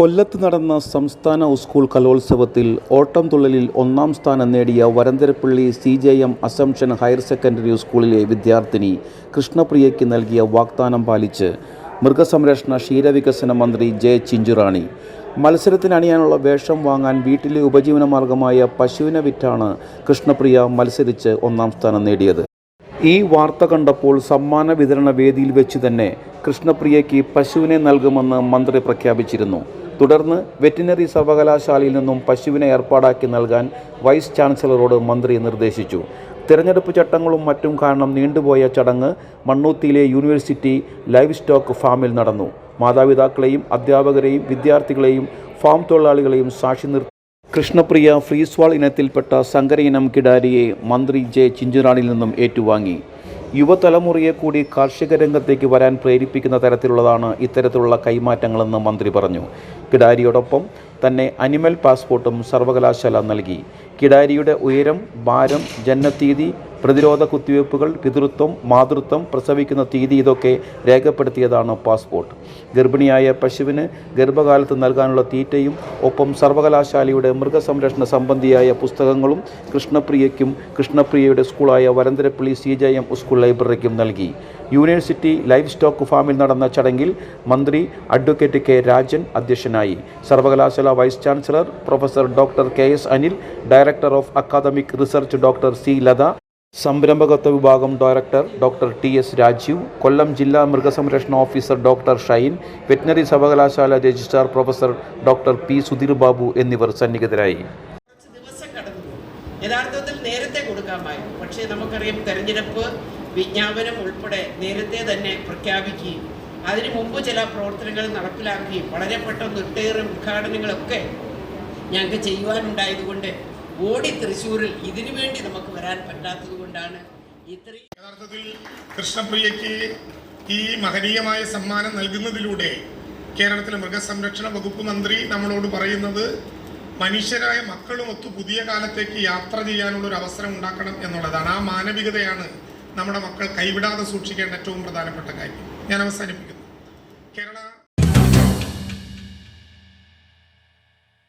കൊല്ലത്ത് നടന്ന സംസ്ഥാന സ്കൂൾ കലോത്സവത്തിൽ ഓട്ടം തുള്ളലിൽ ഒന്നാം സ്ഥാനം നേടിയ Varantharappilly C J M Assumption higher secondary സ്കൂളിലെ വിദ്യാർത്ഥിനി കൃഷ്ണപ്രിയയ്ക്ക് നൽകിയ വാഗ്ദാനം പാലിച്ച് മൃഗസംരക്ഷണ ക്ഷീരവികസന മന്ത്രി ജെ ചിഞ്ചുറാണി. മത്സരത്തിന് അണിയാനുള്ള വേഷം വാങ്ങാൻ വീട്ടിലെ ഉപജീവന മാർഗമായ പശുവിനെ വിറ്റാണ് കൃഷ്ണപ്രിയ മത്സരിച്ച് ഒന്നാം സ്ഥാനം നേടിയത്. ഈ വാർത്ത കണ്ടപ്പോൾ സമ്മാന വിതരണ വേദിയിൽ വെച്ച് തന്നെ കൃഷ്ണപ്രിയയ്ക്ക് പശുവിനെ നൽകുമെന്ന് മന്ത്രി പ്രഖ്യാപിച്ചിരുന്നു. തുടർന്ന് വെറ്റിനറി സർവകലാശാലയിൽ നിന്നും പശുവിനെ ഏർപ്പാടാക്കി നൽകാൻ വൈസ് ചാൻസലറോട് മന്ത്രി നിർദ്ദേശിച്ചു. തിരഞ്ഞെടുപ്പ് ചട്ടങ്ങളും മറ്റും കാരണം നീണ്ടുപോയ ചടങ്ങ് മണ്ണൂത്തിയിലെ യൂണിവേഴ്സിറ്റി ലൈവ് സ്റ്റോക്ക് ഫാമിൽ നടന്നു. മാതാപിതാക്കളെയും അധ്യാപകരെയും വിദ്യാർത്ഥികളെയും ഫാം തൊഴിലാളികളെയും സാക്ഷി നിർത്തി കൃഷ്ണപ്രിയ ഫ്രീസ്വാൾ ഇനത്തിൽപ്പെട്ട സങ്കര ഇനം കിടാരിയെ മന്ത്രി ജെ ചിഞ്ചുറാണിൽ നിന്നും ഏറ്റുവാങ്ങി. യുവതലമുറയെ കൂടി കാർഷിക രംഗത്തേക്ക് വരാൻ പ്രേരിപ്പിക്കുന്ന തരത്തിലുള്ളതാണ് ഇത്തരത്തിലുള്ള കൈമാറ്റങ്ങളെന്ന് മന്ത്രി പറഞ്ഞു. കിടാരിയോടൊപ്പം തന്നെ അനിമൽ പാസ്പോർട്ടും സർവകലാശാല നൽകി. കിടാരിയുടെ ഉയരം ഭാരം ജനനത്തീയതി പ്രതിരോധ കുത്തിവയ്പ്പുകൾ പിതൃത്വം മാതൃത്വം പ്രസവിക്കുന്ന തീയതി ഇതൊക്കെ രേഖപ്പെടുത്തിയതാണ് പാസ്പോർട്ട്. ഗർഭിണിയായ പശുവിന് ഗർഭകാലത്ത് നൽകാനുള്ള തീറ്റയും ഒപ്പം സർവകലാശാലയുടെ മൃഗസംരക്ഷണ സംബന്ധിയായ പുസ്തകങ്ങളും കൃഷ്ണപ്രിയയ്ക്കും കൃഷ്ണപ്രിയയുടെ സ്കൂളായ Varantharappilly C J M school ലൈബ്രറിക്കും നൽകി. യൂണിവേഴ്സിറ്റി ലൈഫ് സ്റ്റോക്ക് ഫാമിൽ നടന്ന ചടങ്ങിൽ മന്ത്രി അഡ്വക്കേറ്റ് കെ രാജൻ അധ്യക്ഷനായി. സർവകലാശാല vice chancellor professor doctor K S Anil director of academic research doctor C Latha സംരംഭകത്വ വിഭാഗം director doctor T S Rajeev Kollam ജില്ലാ മൃഗസംരക്ഷണ ഓഫീസർ ഡോക്ടർ ഷൈൻ വെറ്റിനറി സർവകലാശാല registrar professor doctor P. Sudheer Babu എന്നിവർ സന്നിഹിതരായി. യഥാർത്ഥത്തിൽ നേരത്തെ കൊടുക്കാമായിരുന്നു. പക്ഷേ നമുക്കറിയാം തെരഞ്ഞെടുപ്പ് വിജ്ഞാപനം ഉൾപ്പെടെ നേരത്തെ തന്നെ പ്രഖ്യാപിക്കുകയും അതിനു മുമ്പ് ചില പ്രവർത്തനങ്ങൾ നടപ്പിലാക്കുകയും വളരെ പെട്ടെന്ന് ഒട്ടേറെ ഉദ്ഘാടനങ്ങളൊക്കെ ഞങ്ങൾക്ക് ചെയ്യുവാനുണ്ടായതുകൊണ്ട് ഓടി തൃശ്ശൂരിൽ ഇതിനു വേണ്ടി നമുക്ക് വരാൻ പറ്റാത്തത് കൊണ്ടാണ് യഥാർത്ഥത്തിൽ കൃഷ്ണപ്രിയയ്ക്ക് ഈ മഹനീയമായ സമ്മാനം നൽകുന്നതിലൂടെ കേരളത്തിലെ മൃഗസംരക്ഷണ വകുപ്പ് മന്ത്രി നമ്മളോട് പറയുന്നത് മനുഷ്യരായ മക്കളുമൊത്ത് പുതിയ കാലത്തേക്ക് യാത്ര ചെയ്യാനുള്ള ഒരു അവസരം ഉണ്ടാക്കണം എന്നുള്ളതാണ്. ആ മാനവികതയാണ് നമ്മുടെ മക്കൾ കൈവിടാതെ സൂക്ഷിക്കേണ്ട ഏറ്റവും പ്രധാനപ്പെട്ട കാര്യം. ഞാൻ അവസാനിപ്പിക്കുന്നു. കേരള